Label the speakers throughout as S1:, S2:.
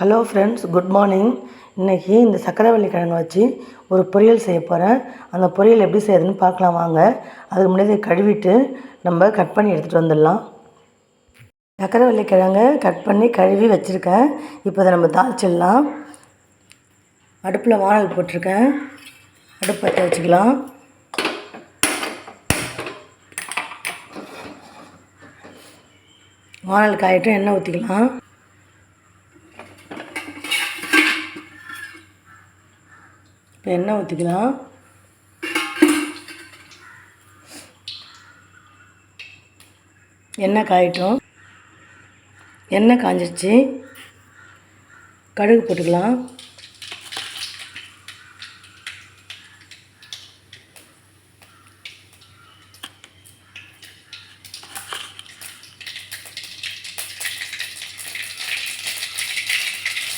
S1: Hello friends good morning இன்றைக்கி இந்த சக்கரவள்ளி கிழங்கு வச்சு ஒரு பொரியல் செய்ய போகிறேன் அந்த பொரியல் எப்படி செய்யுதுன்னு பார்க்கலாம் வாங்க. அதுக்கு முன்னாடி கழுவிட்டு நம்ம கட் பண்ணி எடுத்துகிட்டு வந்துடலாம். சக்கரவள்ளி கிழங்கு கட் பண்ணி கழுவி வச்சுருக்கேன். இப்போ அதை நம்ம தாளிச்சிடலாம். அடுப்பில் வானல் போட்டிருக்கேன். அடுப்பு பற்ற வச்சுக்கலாம். வானல் காயிட்டும் எண்ணெய் ஊற்றிக்கலாம் இப்போ எண்ணெய் ஊற்றிக்கலாம். எண்ணெய் காயிட்டும். எண்ணெய் காஞ்சிருச்சு. கடுகு போட்டுக்கலாம்.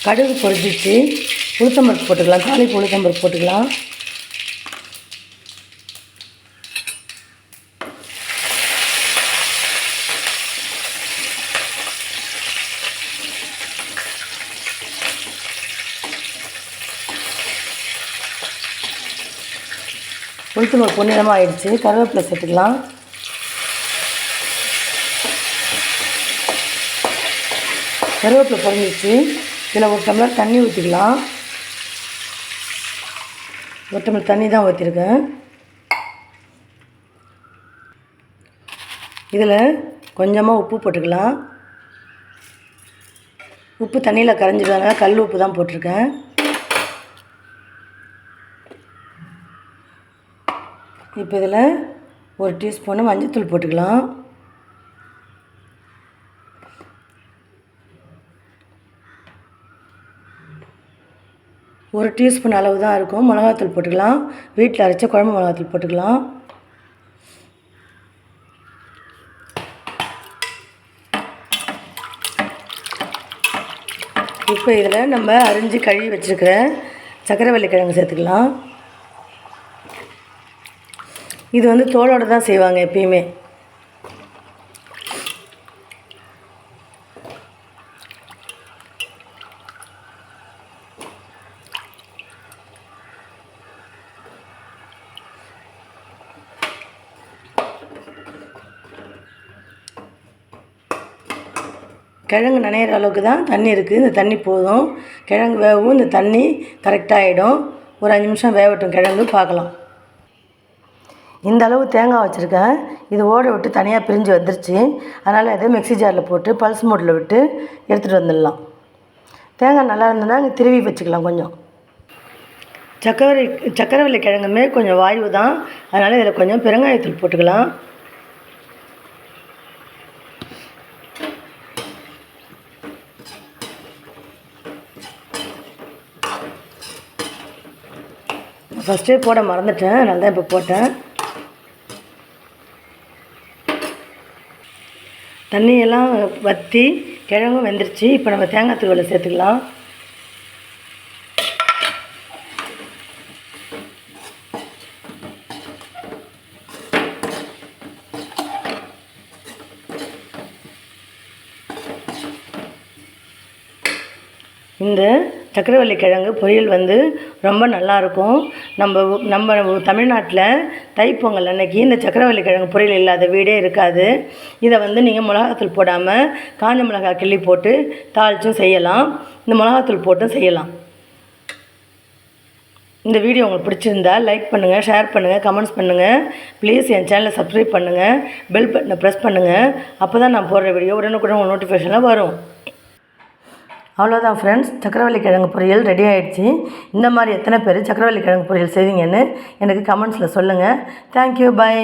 S1: கடுகு பொரிச்சிச்சு உளுத்தம்பருப்பு போட்டுக்கலாம் தாளிப்பு உளுத்தம்பருப்பு போட்டுக்கலாம். உளுத்தம்பருப்பு பொன்னிறமாக ஆயிடுச்சு கருவேப்பிலை சேர்த்துக்கலாம். கருவேப்பிலை பொரிஞ்சிச்சு இதில் ஒரு டம்ளர் தண்ணி ஊற்றிக்கலாம் ஒரு டம்ளர் தண்ணி தான் ஊற்றிருக்கேன். இதில் கொஞ்சமாக உப்பு போட்டுக்கலாம். உப்பு தண்ணியில் கரைஞ்சிருக்காங்க கல் உப்பு தான் போட்டிருக்கேன். இப்போ இதில் ஒரு டீஸ்பூனு மஞ்சள்தூள் போட்டுக்கலாம். ஒரு டீஸ்பூன் அளவு தான் இருக்கும். மிளகாத்தூள் போட்டுக்கலாம். வீட்டில் அரைச்ச குழம்பு மிளகாத்தூள் போட்டுக்கலாம். இப்போ இதில் நம்ம அரிஞ்சு கழுவி வச்சுருக்கிற சக்கரவள்ளி கிழங்கு சேர்த்துக்கலாம். இது வந்து தோலோடு தான் செய்வாங்க எப்பயுமே. கிழங்கு நனையிற அளவுக்கு தான் தண்ணி இருக்குது. இந்த தண்ணி போதும். கிழங்கு வேகவும் இந்த தண்ணி கரெக்டாகிடும் ஒரு அஞ்சு நிமிஷம் வேகட்டும் கிழங்கு பார்க்கலாம். இந்த அளவு தேங்காய் வச்சுருக்கேன். இது ஓட விட்டு தனியாக பிரிஞ்சு வந்துருச்சு. அதனால் இதை மிக்ஸி ஜாரில் போட்டு பல்ஸ் மோட்டில் விட்டு எடுத்துகிட்டு வந்துடலாம். தேங்காய் நல்லா இருந்ததுன்னா இங்கே திருவி வச்சுக்கலாம் கொஞ்சம். சக்கரை சக்கரவள்ளி கிழங்குமே கொஞ்சம் வாய்வு தான். அதனால் இதில் கொஞ்சம் பெருங்காயத்தூள் போட்டுக்கலாம். ஃபஸ்ட்டே போட மறந்துட்டேன். அதனால தான் இப்போ போட்டேன். தண்ணியெல்லாம் வற்றி கிழங்கும் வெந்துருச்சு. இப்போ நம்ம தேங்காய் துருவலை சேர்த்துக்கலாம். இந்த சக்கரவள்ளி கிழங்கு பொரியல் வந்து ரொம்ப நல்லாயிருக்கும். நம்ம நம்ம தமிழ்நாட்டில் தைப்பொங்கல் அன்னைக்கு இந்த சக்கரவள்ளி கிழங்கு பொரியல் இல்லாத வீடே இருக்காது. இதை வந்து நீங்கள் மிளகாத்தூள் போடாமல் காஞ்ச மிளகாய் கிள்ளி போட்டு தாளிச்சும் செய்யலாம். இந்த மிளகாத்தூள் போட்டும் செய்யலாம். இந்த வீடியோ உங்களுக்கு பிடிச்சிருந்தா லைக் பண்ணுங்கள் ஷேர் பண்ணுங்கள் கமெண்ட்ஸ் பண்ணுங்கள் ப்ளீஸ் என் சேனலை சப்ஸ்கிரைப் பண்ணுங்கள் பெல் பட்டனை ப்ரெஸ் பண்ணுங்கள் அப்போ தான் நான் போடுற வீடியோ உடனுக்குடன் உங்கள் நோட்டிஃபிகேஷனில் வரும். அவ்வளோதான் ஃப்ரெண்ட்ஸ் சக்கரவள்ளி கிழங்கு பொரியல் ரெடி ஆகிடுச்சு இந்த மாதிரி எத்தனை பேர் சக்கரவள்ளி கிழங்கு பொரியல் செய்வீங்கன்னு எனக்கு கமெண்ட்ஸில் சொல்லுங்கள் தேங்க்யூ பை